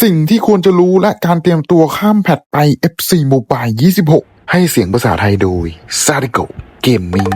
สิ่งที่ควรจะรู้และการเตรียมตัวข้ามแพทไป FC Mobile 26 ให้เสียงภาษาไทยโดย s a r i g o Gaming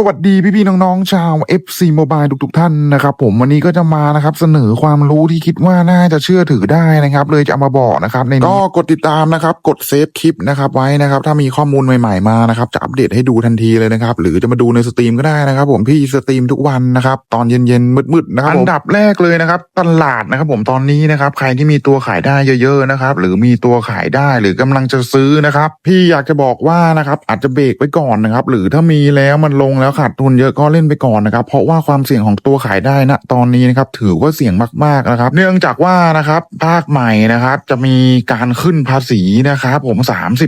สวัสดีพี่ๆน้องๆชาว FC Mobile ทุกๆท่านนะครับผมวันนี้ก็จะมานะครับเสนอความรู้ที่คิดว่าน่าจะเชื่อถือได้นะครับ เลยจะเอามาบอกนะครับในนี้ก็กดติดตามนะครับ กดเซฟคลิปนะครับไว้นะครับ ถ้ามีข้อมูลใหม่ๆมานะครับจะอัปเดตให้ดูทันทีเลยนะครับ หรือจะมาดูในสตรีมก็ได้นะครับ ผมพี่สตรีมทุกวันนะครับตอนเย็นๆมืดๆนะครับอันดับแรกเลยนะครับ ตลาดนะครับ ผมตอนนี้นะครับ ใครที่มีตัวขายได้เยอะ ๆนะครับ หรือมีตัวขายได้หรือกำลังจะซื้อนะครับ พี่อยากจะบอกว่านะครับอาจจะเบรกไว้ก่อนนะครับ หรือถ้ามีแล้วมันลงแล้วขาดทุนเยอะก็เล่นไปก่อนนะครับ เพราะว่าความเสี่ยงของตัวขายได้นะตอนนี้นะครับถือว่าเสี่ยงมากๆนะครับ เนื่องจากว่านะครับภาคใหม่นะครับจะมีการขึ้นภาษีนะครับผม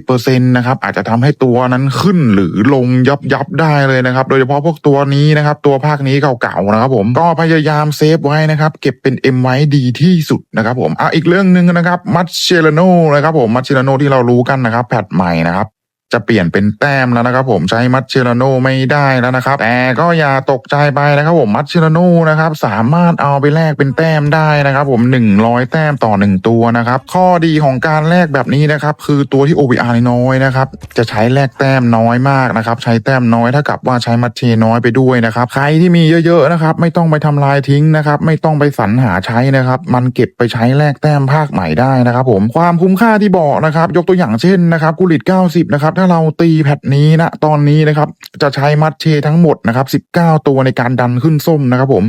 30%นะครับอาจจะทำให้ตัวนั้นขึ้นหรือลงยับยับได้เลยนะครับ โดยเฉพาะพวกตัวนี้นะครับตัวภาคนี้เก่าๆนะครับผมก็พยายามเซฟไว้นะครับเก็บเป็น M ไว้ดีที่สุดนะครับผมอะอีกเรื่องหนึ่งนะครับมัชเชลโนนะครับผมมัชเชลโนที่เรารู้กันนะครับแพทใหม่นะครับ จะเปลี่ยนเป็นแต้มแล้วนะครับผมใช้มัชเชลโนไม่ได้แล้วนะครับแต่ก็อย่าตกใจไปนะครับผมมัชเชลโนนะครับสามารถเอาไปแลกเป็นแต้มได้นะครับผม 100 แต้มต่อ 1 ตัวนะครับข้อดีของการแลกแบบนี้นะครับคือตัวที่ OBR น้อยนะครับจะใช้แลกแต้มน้อยมากนะครับใช้แต้มน้อยเท่ากับว่าใช้มัชเชน้อยไปด้วยนะครับใครที่มีเยอะๆนะครับไม่ต้องไปทำลายทิ้งนะครับไม่ต้องไปสรรหาใช้นะครับมันเก็บไปใช้แลกแต้มภาคใหม่ได้นะครับผมความคุ้มค่าที่บอกนะครับยกตัวอย่างเช่นนะครับกุลิต90นะครับถ้าเราตีแพทนี้นะตอนนี้นะครับ จะใช้มัดเชทั้งหมดนะครับ 19 ตัวในการดันขึ้นส้มนะครับผม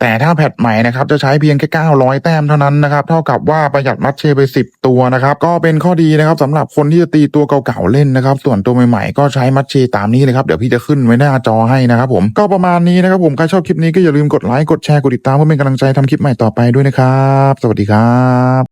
แต่ถ้าแพทใหม่นะครับ จะใช้เพียงแค่900 แต้มเท่านั้นนะครับ เท่ากับว่าประหยัดมัดเชไป 10 ตัวนะครับ ก็เป็นข้อดีนะครับสำหรับคนที่จะตีตัวเก่าๆเล่นนะครับ ส่วนตัวใหม่ๆก็ใช้มัดเชตามนี้เลยครับเดี๋ยวพี่จะขึ้นไว้หน้าจอให้นะครับผมก็ประมาณนี้นะครับผมใครชอบคลิปนี้ก็อย่าลืมกดไลค์กดแชร์กดติดตามเพื่อเป็นกำลังใจทำคลิปใหม่ต่อไปด้วยนะครับ สวัสดีครับ